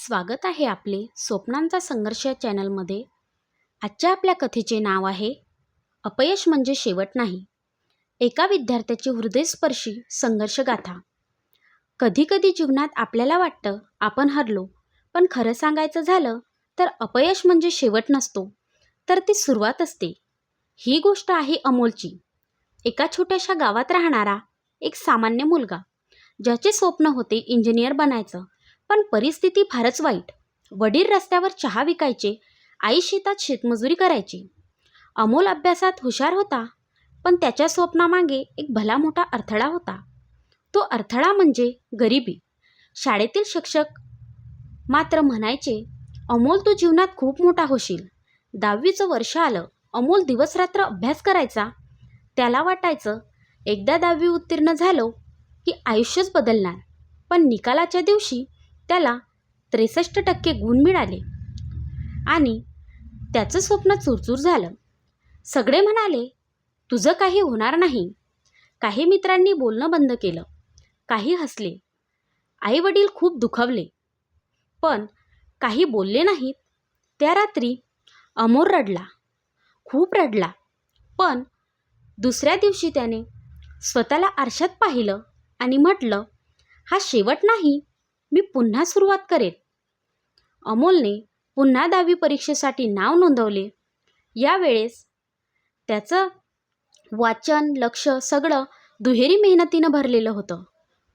स्वागत आहे आपले स्वप्नांचा संघर्ष या चॅनलमध्ये. आजच्या आपल्या कथेचे नाव आहे अपयश म्हणजे शेवट नाही. एका विद्यार्थ्याची हृदयस्पर्शी संघर्षगाथा. कधीकधी जीवनात आपल्याला वाटतं आपण हरलो पण खरं सांगायचं झालं तर अपयश म्हणजे शेवट नसतो तर ती सुरुवात असते. ही गोष्ट आहे अमोलची. एका छोट्याशा गावात राहणारा एक सामान्य मुलगा ज्याचे स्वप्न होते इंजिनियर बनायचं पण परिस्थिती फारच वाईट. वडील रस्त्यावर चहा विकायचे आई शेतात शेतमजुरी करायची. अमोल अभ्यासात हुशार होता पण त्याच्या स्वप्नामागे एक भला मोठा अडथळा होता. तो अडथळा म्हणजे गरिबी. शाळेतील शिक्षक मात्र म्हणायचे अमोल तू जीवनात खूप मोठा होशील. दहावीचं वर्ष आलं अमोल दिवसरात्र अभ्यास करायचा. त्याला वाटायचं एकदा दहावी उत्तीर्ण झालो की आयुष्यच बदलणार. पण निकालाच्या दिवशी त्याला त्रेसष्ट टक्के गुण मिळाले. आणि त्याचं स्वप्न चुरचूर झालं. सगळे म्हणाले तुझं काही होणार नाही. काही मित्रांनी बोलणं बंद केलं. काही हसले. आईवडील खूप दुखावले. पण काही बोलले नाहीत. त्या रात्री अमोर रडला. खूप रडला. पण दुसऱ्या दिवशी त्याने स्वतःला आरशात पाहिलं आणि म्हटलं हा शेवट नाही. मी पुन्हा सुरुवात करेन. अमोलने पुन्हा दहावी परीक्षेसाठी नाव नोंदवले. यावेळेस त्याचं वाचन लक्ष सगळं दुहेरी मेहनतीनं भरलेलं होतं.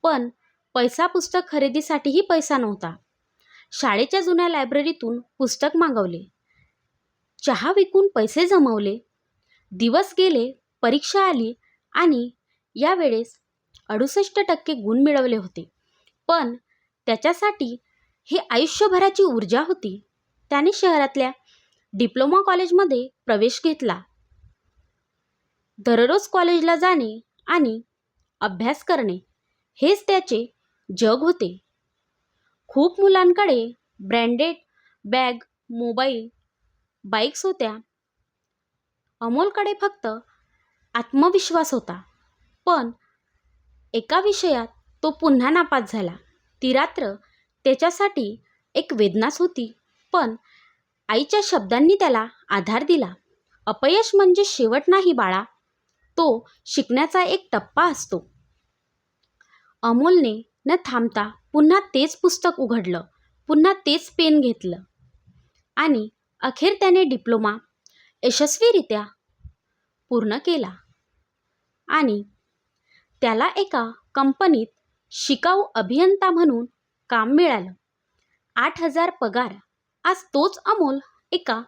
पण पैसा पुस्तक खरेदीसाठीही पैसा नव्हता. शाळेच्या जुन्या लायब्ररीतून पुस्तक मागवले. चहा विकून पैसे जमवले. दिवस गेले परीक्षा आली आणि यावेळेस अडुसष्ट टक्के गुण मिळवले होते. पण त्याच्यासाठी ही आयुष्यभराची ऊर्जा होती. त्याने शहरातल्या डिप्लोमा कॉलेजमध्ये प्रवेश घेतला. दररोज कॉलेजला जाणे आणि अभ्यास करणे हेच त्याचे जग होते. खूप मुलांकडे ब्रँडेड बॅग मोबाईल बाईक्स होत्या. अमोलकडे फक्त आत्मविश्वास होता. पण एका विषयात तो पुन्हा नापास झाला. ती रात्र त्याच्यासाठी एक वेदनाच होती. पण आईच्या शब्दांनी त्याला आधार दिला. अपयश म्हणजे शेवट नाही बाळा. तो शिकण्याचा एक टप्पा असतो. अमोलने न थांबता पुन्हा तेच पुस्तक उघडलं. पुन्हा तेच पेन घेतलं. आणि अखेर त्याने डिप्लोमा यशस्वीरित्या पूर्ण केला. आणि त्याला एका कंपनीत शिकाऊ अभियंता म्हणून काम मिळालं. आठ हजार पगार आज तोच अमोल एका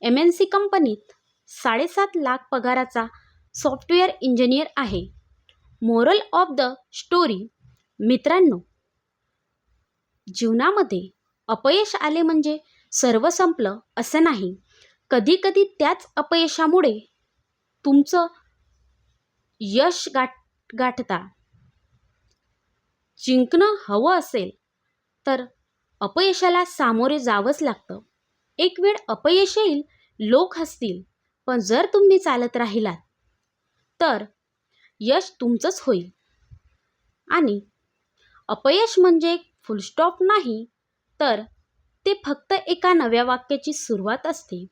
एम एन सी कंपनीत साडेसात लाख पगाराचा सॉफ्टवेअर इंजिनियर आहे. मोरल ऑफ द स्टोरी मित्रांनो. जीवनामध्ये अपयश आले म्हणजे सर्व संपलं असं नाही. कधीकधी त्याच अपयशामुळे तुमचं यश गाठ गाठता. जिंकणं हवं असेल तर अपयशाला सामोरे जावंच लागतं. एक वेळ अपयश येईल लोक हसतील पण जर तुम्ही चालत राहिलात तर यश तुमचंच होईल. आणि अपयश म्हणजे फुलस्टॉप नाही तर ते फक्त एका नव्या वाक्याची सुरुवात असते.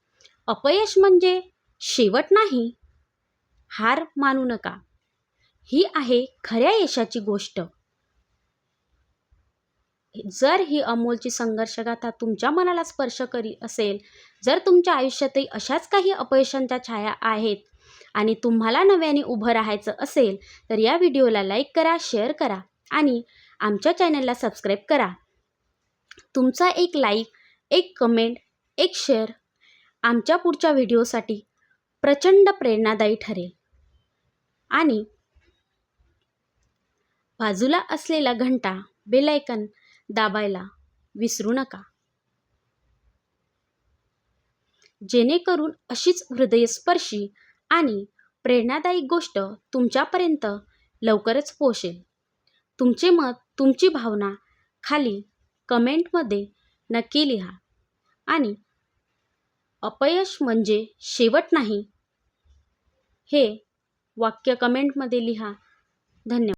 अपयश म्हणजे शेवट नाही हार मानू नका. ही आहे खऱ्या यशाची गोष्ट. जर ही अमोलची संघर्षगाथा तुमच्या मनाला स्पर्श करी असेल जर तुमच्या आयुष्यातही अशाच काही अपयशांच्या छाया आहेत आणि तुम्हाला नव्याने उभं राहायचं असेल तर या व्हिडिओला लाईक करा शेअर करा आणि आमच्या चॅनलला सबस्क्राईब करा. तुमचा एक लाईक एक कमेंट एक शेअर आमच्या पुढच्या व्हिडिओसाठी प्रचंड प्रेरणादायी ठरेल. आणि बाजूला असलेला घंटा बेलायकन दाबायला विसरू नका. जेणेकरून अशीच हृदयस्पर्शी आणि प्रेरणादायी गोष्ट तुमच्यापर्यंत लवकरच पोहोचेल. तुमचे मत तुमची भावना खाली कमेंटमध्ये नक्की लिहा. आणि अपयश म्हणजे शेवट नाही. हे वाक्य कमेंटमध्ये लिहा. धन्यवाद.